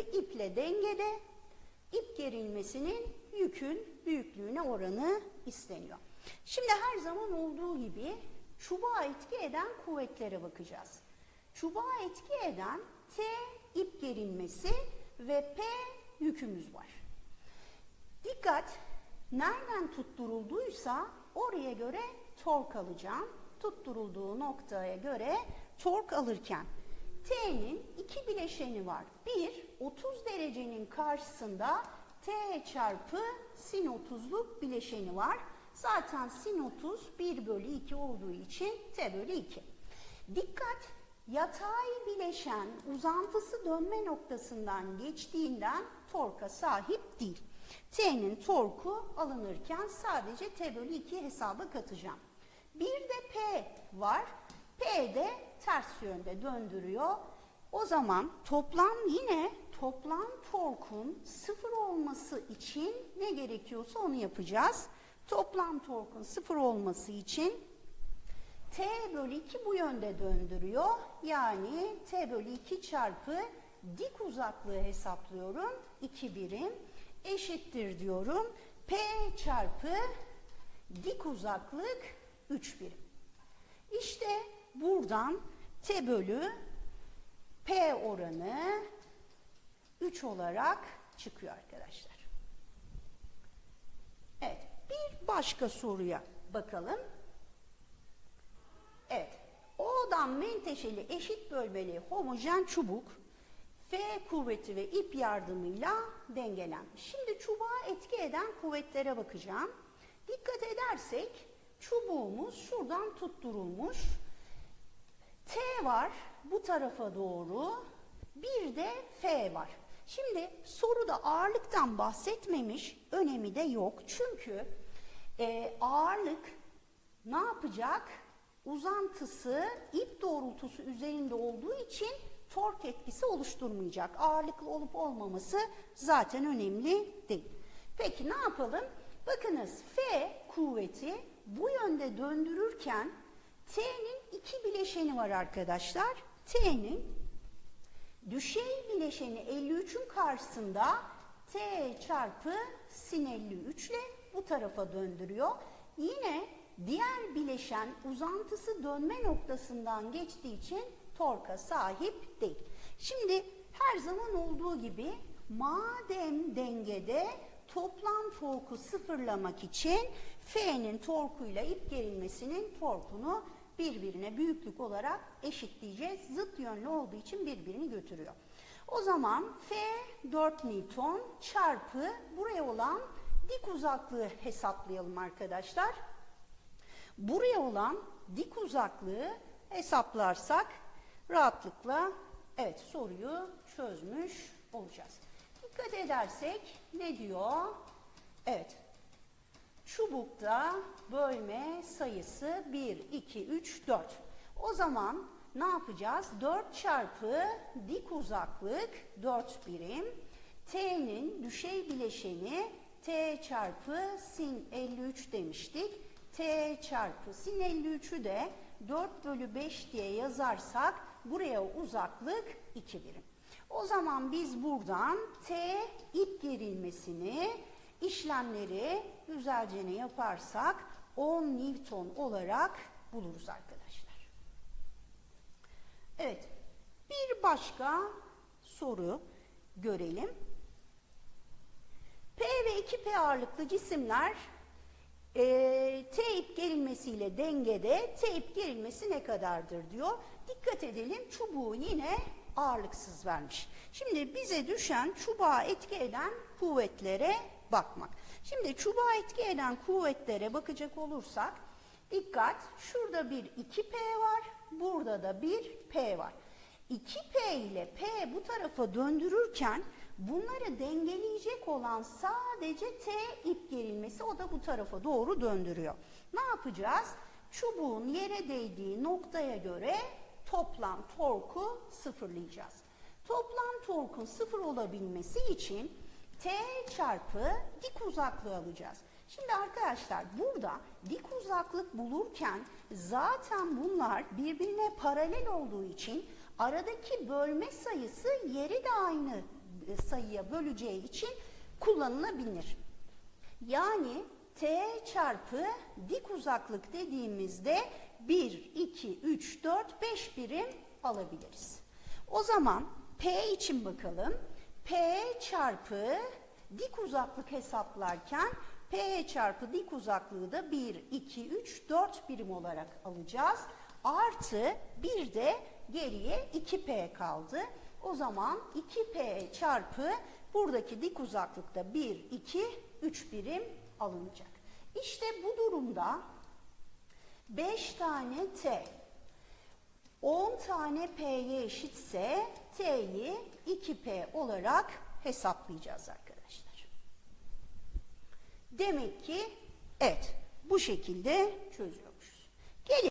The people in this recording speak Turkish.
iple dengede ip gerilmesinin yükün büyüklüğüne oranı isteniyor. Şimdi her zaman olduğu gibi çubuğa etki eden kuvvetlere bakacağız. Çubuğa etki eden T ip gerilmesi ve P yükümüz var. Dikkat! Nereden tutturulduysa oraya göre tork alacağım. Tutturulduğu noktaya göre tork alırken T'nin iki bileşeni var. Bir, 30 derecenin karşısında T çarpı sin 30'luk bileşeni var. Zaten sin 30 1 bölü 2 olduğu için T bölü 2. Dikkat! Yatay bileşen uzantısı dönme noktasından geçtiğinden torka sahip değil. T'nin torku alınırken sadece T bölü 2 hesaba katacağım. Bir de P var. P de ters yönde döndürüyor. O zaman toplam yine toplam torkun sıfır olması için ne gerekiyorsa onu yapacağız. Toplam torkun sıfır olması için T bölü 2 bu yönde döndürüyor. Yani T bölü 2 çarpı dik uzaklığı hesaplıyorum. 2 birim eşittir diyorum. P çarpı dik uzaklık 3 birim. İşte buradan T bölü P oranı 3 olarak çıkıyor arkadaşlar. Evet, bir başka soruya bakalım. Evet, O'dan menteşeli eşit bölmeli homojen çubuk F kuvveti ve ip yardımıyla dengelenmiş. Şimdi çubuğa etki eden kuvvetlere bakacağım. Dikkat edersek çubuğumuz şuradan tutturulmuş. T var bu tarafa doğru. Bir de F var. Şimdi soruda ağırlıktan bahsetmemiş, önemi de yok. Çünkü e, ağırlık ne yapacak? Uzantısı ip doğrultusu üzerinde olduğu için tork etkisi oluşturmayacak. Ağırlıklı olup olmaması zaten önemli değil. Peki ne yapalım? Bakınız F kuvveti bu yönde döndürürken T'nin iki bileşeni var arkadaşlar. T'nin düşey bileşeni 53'ün karşısında T çarpı sin 53 ile bu tarafa döndürüyor. Yine diğer bileşen uzantısı dönme noktasından geçtiği için torka sahip değil. Şimdi her zaman olduğu gibi madem dengede toplam torku sıfırlamak için F'nin torkuyla ip gerilmesinin torkunu birbirine büyüklük olarak eşitleyeceğiz. Zıt yönlü olduğu için birbirini götürüyor. O zaman F 4 Newton çarpı buraya olan dik uzaklığı hesaplayalım arkadaşlar. Buraya olan dik uzaklığı hesaplarsak rahatlıkla evet soruyu çözmüş olacağız. Dikkat edersek ne diyor? Evet. Çubukta bölme sayısı 1, 2, 3, 4. O zaman ne yapacağız? 4 çarpı dik uzaklık 4 birim. T'nin düşey bileşeni T çarpı sin 53 demiştik. T çarpı sin 53'ü de 4 bölü 5 diye yazarsak buraya uzaklık 2 birim. O zaman biz buradan T ip gerilmesini işlemleri güzelce ne yaparsak 10 Newton olarak buluruz arkadaşlar. Evet bir başka soru görelim. P ve 2P ağırlıklı cisimler e, T gerilmesiyle dengede T gerilmesi ne kadardır diyor. Dikkat edelim çubuğu yine ağırlıksız vermiş. Şimdi bize düşen çubuğa etki eden kuvvetlere bakmak. Şimdi çubuğa etki eden kuvvetlere bakacak olursak dikkat şurada bir 2P var burada da bir P var. 2P ile P bu tarafa döndürürken bunları dengeleyecek olan sadece T ip gerilmesi o da bu tarafa doğru döndürüyor. Ne yapacağız? Çubuğun yere değdiği noktaya göre toplam torku sıfırlayacağız. Toplam torkun sıfır olabilmesi için T çarpı dik uzaklığı alacağız. Şimdi arkadaşlar burada dik uzaklık bulurken zaten bunlar birbirine paralel olduğu için aradaki bölme sayısı yeri de aynı e, sayıya böleceği için kullanılabilir. Yani t çarpı dik uzaklık dediğimizde 1, 2, 3, 4, 5 birim alabiliriz. O zaman p için bakalım. P çarpı dik uzaklık hesaplarken p çarpı dik uzaklığı da 1, 2, 3, 4 birim olarak alacağız. Artı bir de geriye 2p kaldı. O zaman 2p çarpı buradaki dik uzaklıkta 1, 2, 3 birim alınacak. İşte bu durumda 5 tane t 10 tane p'ye eşitse t'yi 2p olarak hesaplayacağız arkadaşlar. Demek ki evet bu şekilde çözüyormuşuz. Gelin